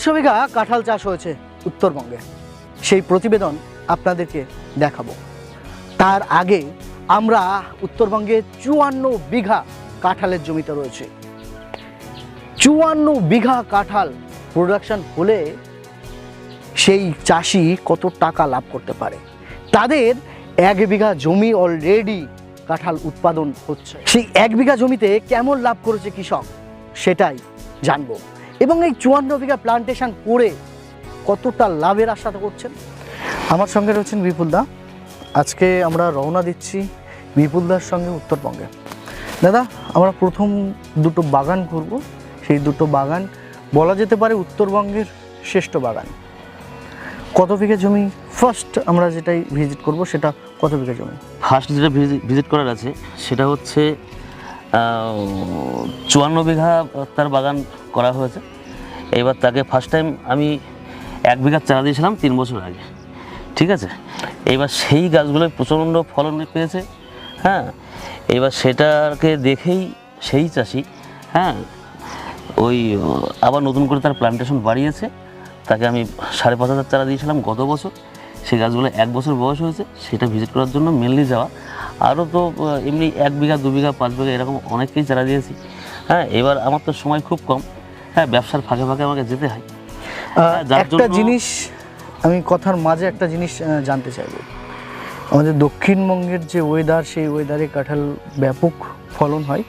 দেড়শো বিঘা কাঁঠাল চাষ হয়েছে উত্তরবঙ্গে। সেই প্রতিবেদন আপনাদেরকে দেখাবো। তার আগে আমরা উত্তরবঙ্গে চুয়ান্ন বিঘা কাঁঠালের জমিতে রয়েছে। চুয়ান্ন বিঘা কাঁঠাল প্রোডাকশন হলে সেই চাষি কত টাকা লাভ করতে পারে? তাদের এক বিঘা জমি অলরেডি কাঁঠাল উৎপাদন হচ্ছে। সেই এক বিঘা জমিতে কেমন লাভ করেছে কৃষক? সেটাই জানব। এবং এই চুয়ান্ন বিঘা প্লান্টেশন করে কতটা লাভের আশা করছেন? আমার সঙ্গে রয়েছেন বিপুলদা আজকে আমরা রওনা দিচ্ছি বিপুলদার সঙ্গে উত্তরবঙ্গে। দাদা আমরা প্রথম দুটো বাগান করব সেই দুটো বাগান বলা যেতে পারে উত্তরবঙ্গের শ্রেষ্ঠ বাগান। কত বিঘা জমি? ফার্স্ট আমরা যেটাই ভিজিট করব সেটা কত বিঘা জমি? ফার্স্ট যেটা ভিজিট করার আছে সেটা হচ্ছে চুয়ান্ন বিঘা তার বাগান করা হয়েছে। এবার তাকে ফার্স্ট টাইম আমি এক বিঘা চারা দিয়েছিলাম তিন বছর আগে। ঠিক আছে? এবার সেই গাছগুলো প্রচণ্ড ফলন পেয়েছে হ্যাঁ? এবার সেটাকে দেখেই সেই চাষি হ্যাঁ? ওই, আবার নতুন করে তার প্লান্টেশন বাড়িয়েছে। তাকে আমি সাড়ে পাঁচ হাজার চারা দিয়েছিলাম গত বছর। সেই গাছগুলো এক বছর বয়স হয়েছে, সেটা ভিজিট করার জন্য মেনলি যাওয়া। আরও তো এমনি এক বিঘা, দু বিঘা, পাঁচ বিঘা এরকম অনেককেই চারা দিয়েছি। হ্যাঁ? এবার আমার তো সময় খুব কম। হ্যাঁ ব্যবসার ফাঁকে ফাঁকে আমাকে যেতে হয়। আহ, একটা জিনিস আমি কথার মাঝে একটা জিনিস জানতে চাইব। আমাদের দক্ষিণবঙ্গের যে ওয়েদার সেই ওয়েদারে কাঁঠাল ব্যাপক ফলন হয়।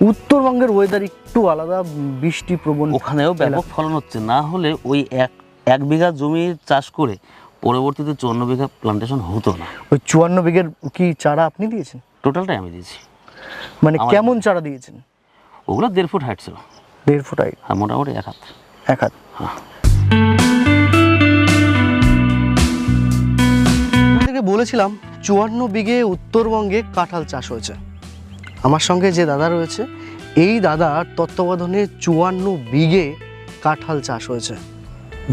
উত্তরবঙ্গের ওয়েদার একটু আলাদা বৃষ্টি প্রবণ ওখানেও ব্যাপক ফলন হচ্ছে। না হলে ওই এক এক বিঘা জমি চাষ করে পরবর্তীতে চুয়ান্ন বিঘা প্লান্টেশন হতো না। ওই চুয়ান্ন বিঘের কি চারা আপনি দিয়েছেন? টোটালটাই আমি দিয়েছি। মানে কেমন চারা দিয়েছেন? ওগুলো দেড় ফুট হাইট ছিল। দেড় ফুট হাইট আর মোটামুটি এক হাত। এক হাত। আপনাদেরকে বলেছিলাম চুয়ান্ন বিঘে উত্তরবঙ্গে কাঁঠাল চাষ হয়েছে। আমার সঙ্গে যে দাদা রয়েছে এই দাদার তত্ত্বাবধানে চুয়ান্ন বিঘে কাঁঠাল চাষ হয়েছে।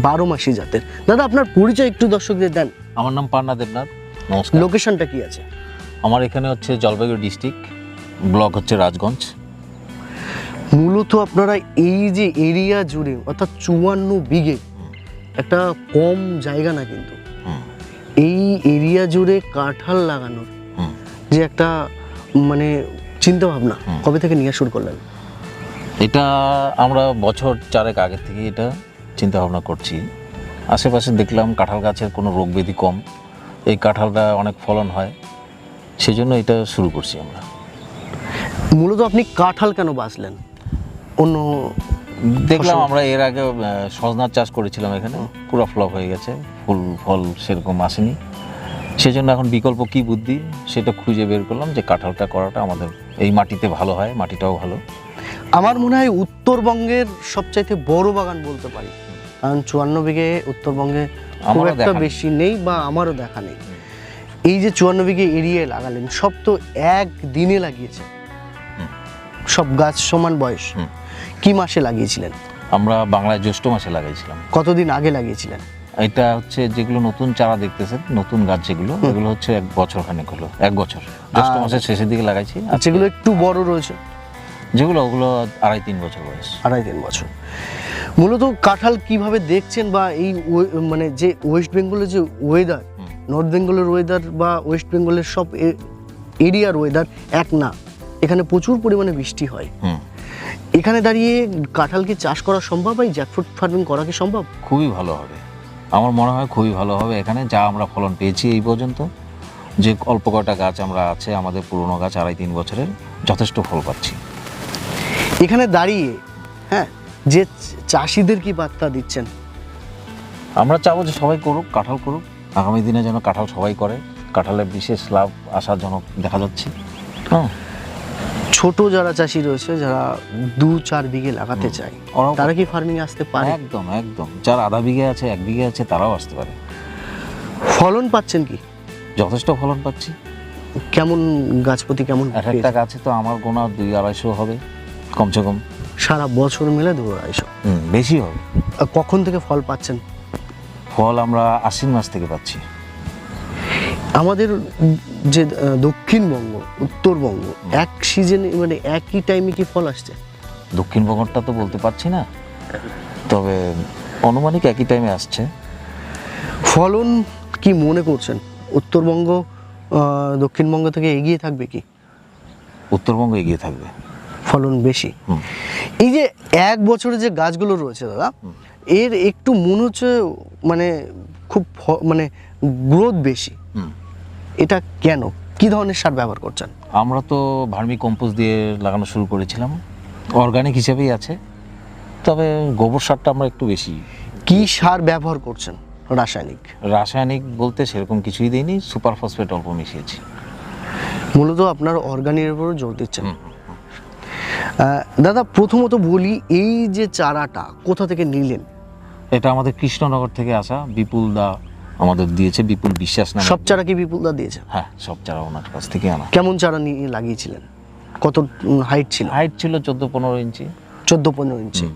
বারো মাসি জাতের। দাদা আপনার পরিচয় একটু দর্শকদের দেন। আমার নাম পান্না দেবনাথ নমস্কার। লোকেশনটা কি আছে? আমার এখানে হচ্ছে জলপাইগুড়ি ডিস্ট্রিক্ট ব্লক হচ্ছে রাজগঞ্জ। মূলত আপনারা এই যে এরিয়া জুড়ে অর্থাৎ চুয়ান্ন বিঘে একটা কম জায়গা না কিন্তু। এই এরিয়া জুড়ে কাঁঠাল লাগানোর যে একটা মানে চিন্তা ভাবনা কবে থেকে নিয়ে শুরু করলেন? এটা আমরা বছর চারেক আগে থেকে এটা চিন্তা ভাবনা করছি। আশেপাশে দেখলাম কাঁঠাল গাছের কোনো রোগ ব্যাধি কম। এই কাঁঠালটা অনেক ফলন হয়। সেই জন্য এটা শুরু করছি আমরা। মূলত আপনি কাঁঠাল কেন বাঁচলেন? অন্য দেখলাম আমরা এর আগে সজনার চাষ করেছিলাম এখানে পুরো ফ্লপ হয়ে গেছে ফুল ফল সেরকম আসেনি। সেই জন্য এখন বিকল্প কি বুদ্ধি? সেটা খুঁজে বের করলাম যে কাঁঠালটা করাটা আমাদের এই মাটিতে ভালো হয় মাটিটাও ভালো। আমার মনে হয় উত্তরবঙ্গের সবচাইতে বড় বাগান বলতে পারি। কারণ চুয়ান্ন বিঘে উত্তরবঙ্গে খুব একটা বেশি নেই বা আমারও দেখা নেই। এই যে চুয়ান্ন বিঘে এরিয়ায় লাগালেন সব তো এক দিনে লাগিয়েছে সব গাছ সমান বয়স। কি মাসে লাগিয়েছিলেন? আমরা বাংলায় জ্যৈষ্ঠ মাসে লাগিয়েছিলাম কতদিন আগে লাগিয়েছিলেন? এটা হচ্ছে যেগুলো নতুন চারা দেখতেছেন নতুন গাছ যেগুলো এগুলো হচ্ছে এক বছর খানেক হলো এক বছর। জ্যৈষ্ঠ আর- মাসের শেষের দিকে লাগাইছি। আর যেগুলো একটু বড় রয়েছে। যেগুলো ওগুলো আড়াই তিন বছর বয়স। আড়াই তিন বছর। মূলত কাঁঠাল কীভাবে দেখছেন বা এই মানে যে ওয়েস্ট বেঙ্গলের যে ওয়েদার নর্থ বেঙ্গলের ওয়েদার বা ওয়েস্ট বেঙ্গলের সব এরিয়ার ওয়েদার এক না। এখানে প্রচুর পরিমাণে বৃষ্টি হয়। এখানে দাঁড়িয়ে কাঁঠাল কি চাষ করা সম্ভব এই জ্যাকফ্রুট ফার্মিং করা কি সম্ভব? খুবই ভালো হবে। আমার মনে হয় খুবই ভালো হবে এখানে। যা আমরা ফলন পেয়েছি এই পর্যন্ত। যে অল্প কয়টা গাছ আমরা আছে আমাদের পুরনো গাছ আড়াই তিন বছরের যথেষ্ট ফল পাচ্ছি। এখানে দাঁড়িয়ে হ্যাঁ যে চাষিদের কি বার্তা দিচ্ছেন? আমরা চাবো যে সবাই করুক কাঁঠাল করুক। আগামী দিনে যেন কাঁঠাল সবাই করে। কাঁঠালের বিশেষ লাভ আশাজনক দেখা যাচ্ছে। হ্যাঁ। ছোট যারা চাষি রয়েছে যারা দু চার বিঘে লাগাতে চায় তারা কি ফার্মিং আসতে পারে? একদম একদম। যার আধা বিঘে আছে এক বিঘে আছে তারাও আসতে পারে। ফলন পাচ্ছেন কি? যথেষ্ট ফলন পাচ্ছি। কেমন গাছপতি কেমন এক একটা গাছে তো আমার গোনা দুই আড়াইশো হবে কমসে কম। সারা বছর মিলে দু আড়াইশো। বেশি হবে। কখন থেকে ফল পাচ্ছেন? ফল আমরা আশ্বিন মাস থেকে পাচ্ছি। আমাদের যে দক্ষিণবঙ্গ উত্তরবঙ্গ এক সিজনে মানে একই টাইমে কি ফল আসছে? দক্ষিণবঙ্গটা তো বলতে পারছি না তবে অনুমানিক একই টাইমে আসছে। ফলন কি মনে করছেন? উত্তরবঙ্গ দক্ষিণবঙ্গ থেকে এগিয়ে থাকবে কি? উত্তরবঙ্গ এগিয়ে থাকবে। ফলন বেশি। এই যে এক বছরে যে গাছগুলো রয়েছে দাদা এর একটু মনে হচ্ছে মানে খুব মানে গ্রোথ বেশি। এটা কেন? কি ধরনের সার ব্যবহার করছেন? আমরা তো ভার্মি কম্পোস্ট দিয়ে লাগানো শুরু করেছিলাম। অর্গানিক হিসেবেই আছে। তবে গোবর সারটা আমরা একটু বেশি কি সার ব্যবহার করছেন রাসায়নিক? রাসায়নিক বলতে সেরকম কিছুই দিইনি সুপার ফসফেট অল্প মিশিয়েছি। মূলত আপনার অর্গানিকের উপর জোর দিচ্ছেন। দাদা প্রথমত বলি এই যে চারাটা কোথা থেকে নিলেন? এটা আমাদের কৃষ্ণনগর থেকে আসা বিপুল দা আমাদের দিয়েছে বিপুল বিশ্বাস নামে। সব চারা কি বিপুলদা দিয়েছে? হ্যাঁ সব চারা ওনার কাছ থেকে আনা। কেমন চারা নিয়ে লাগিয়েছিলেন? কত হাইট ছিল? হাইট ছিল চোদ্দ পনেরো ইঞ্চি। চোদ্দ পনেরো ইঞ্চি।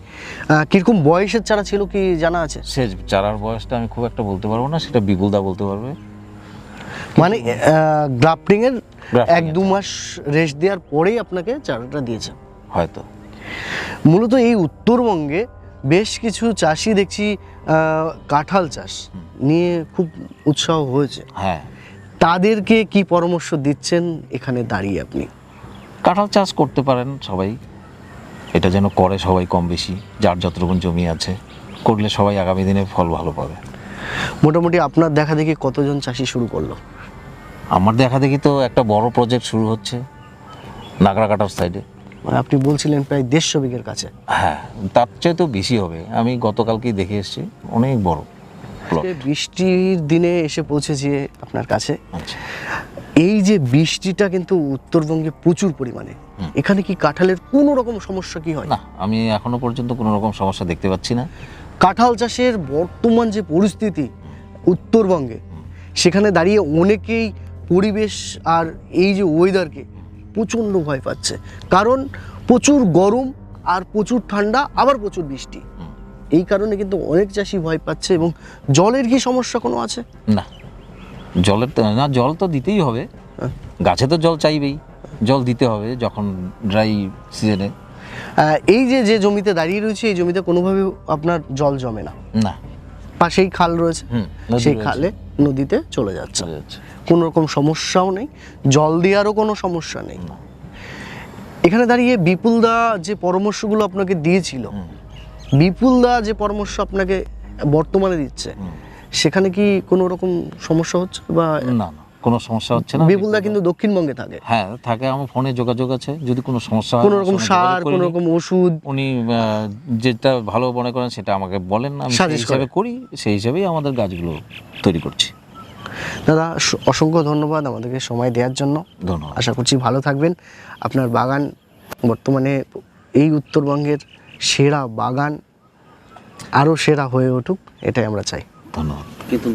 কীরকম বয়সের চারা ছিল কি জানা আছে? সে চারার বয়সটা আমি খুব একটা বলতে পারব না সেটা বিপুল দা বলতে পারবে। মানে গ্রাফটিং এর এক দু মাস রেস্ট দেওয়ার পরেই আপনাকে চারাটা দিয়েছে। হয়তো। মূলত এই উত্তরবঙ্গে বেশ কিছু চাষি দেখছি কাঁঠাল চাষ নিয়ে খুব উৎসাহ হয়েছে। হ্যাঁ। তাদেরকে কি পরামর্শ দিচ্ছেন? এখানে দাঁড়িয়ে আপনি। কাঁঠাল চাষ করতে পারেন সবাই। এটা যেন করে সবাই কম বেশি যার যতটুকু জমি আছে। করলে সবাই আগামী দিনে ফল ভালো পাবে। মোটামুটি আপনার দেখা দেখি কতজন চাষি শুরু করল? আমার দেখা দেখি তো একটা বড় প্রজেক্ট শুরু হচ্ছে নাগরাকাটার সাইডে আপনি বলছিলেন প্রায় দেড়শো বিঘের কাছে। হ্যাঁ তার চেয়ে তো বেশি হবে। আমি গতকালকেই দেখে এসেছি অনেক বড় বৃষ্টির দিনে এসে পৌঁছেছি আপনার কাছে। আচ্ছা। এই যে বৃষ্টিটা কিন্তু উত্তরবঙ্গে প্রচুর পরিমাণে এখানে কি কাঁঠালের কোনো রকম সমস্যা কি হয়? না আমি এখনও পর্যন্ত কোনো রকম সমস্যা দেখতে পাচ্ছি না। কাঁঠাল চাষের বর্তমান যে পরিস্থিতি উত্তরবঙ্গে সেখানে দাঁড়িয়ে অনেকেই পরিবেশ আর এই যে ওয়েদারকে প্রচণ্ড ভয় পাচ্ছে। কারণ প্রচুর গরম আর প্রচুর ঠান্ডা আবার প্রচুর বৃষ্টি। এই কারণে কিন্তু অনেক চাষি ভয় পাচ্ছে এবং জলের কি সমস্যা কোনো আছে? না। জলের তো না জল তো দিতেই হবে। হ্যাঁ। গাছে তো জল চাইবেই। জল দিতে হবে যখন ড্রাই সিজনে এই যে যে জমিতে দাঁড়িয়ে রয়েছে এই জমিতে কোনোভাবে আপনার জল জমে না? না। পাশেই খাল রয়েছে। সেই খালে নদীতে চলে যাচ্ছে। কোনো রকম সমস্যাও নেই জল দেওয়ারও কোনো সমস্যা নেই। এখানে দাঁড়িয়ে বিপুলদা যে পরামর্শগুলো আপনাকে দিয়েছিল বিপুল বিপুলদা যে পরামর্শ আপনাকে বর্তমানে দিচ্ছে সেখানে কি কোনো রকম সমস্যা হচ্ছে বা না না। কোনো সমস্যা হচ্ছে না। বিপুলদা কিন্তু দক্ষিণবঙ্গে থাকে। হ্যাঁ থাকে আমার ফোনে যোগাযোগ আছে। যদি কোনো সমস্যা হয় কোনো রকম সার কোনো রকম ওষুধ। উনি যেটা ভালো মনে করেন সেটা আমাকে বলেন না আমি সেই হিসাবে করি। সেই হিসাবেই আমাদের গাছগুলো তৈরি করছি। দাদা অসংখ্য ধন্যবাদ আমাদেরকে সময় দেওয়ার জন্য। ধন্যবাদ। আশা করছি ভালো থাকবেন। আপনার বাগান বর্তমানে এই উত্তরবঙ্গের সেরা বাগান আরও সেরা হয়ে উঠুক এটাই আমরা চাই। ধন্যবাদ। কিন্তু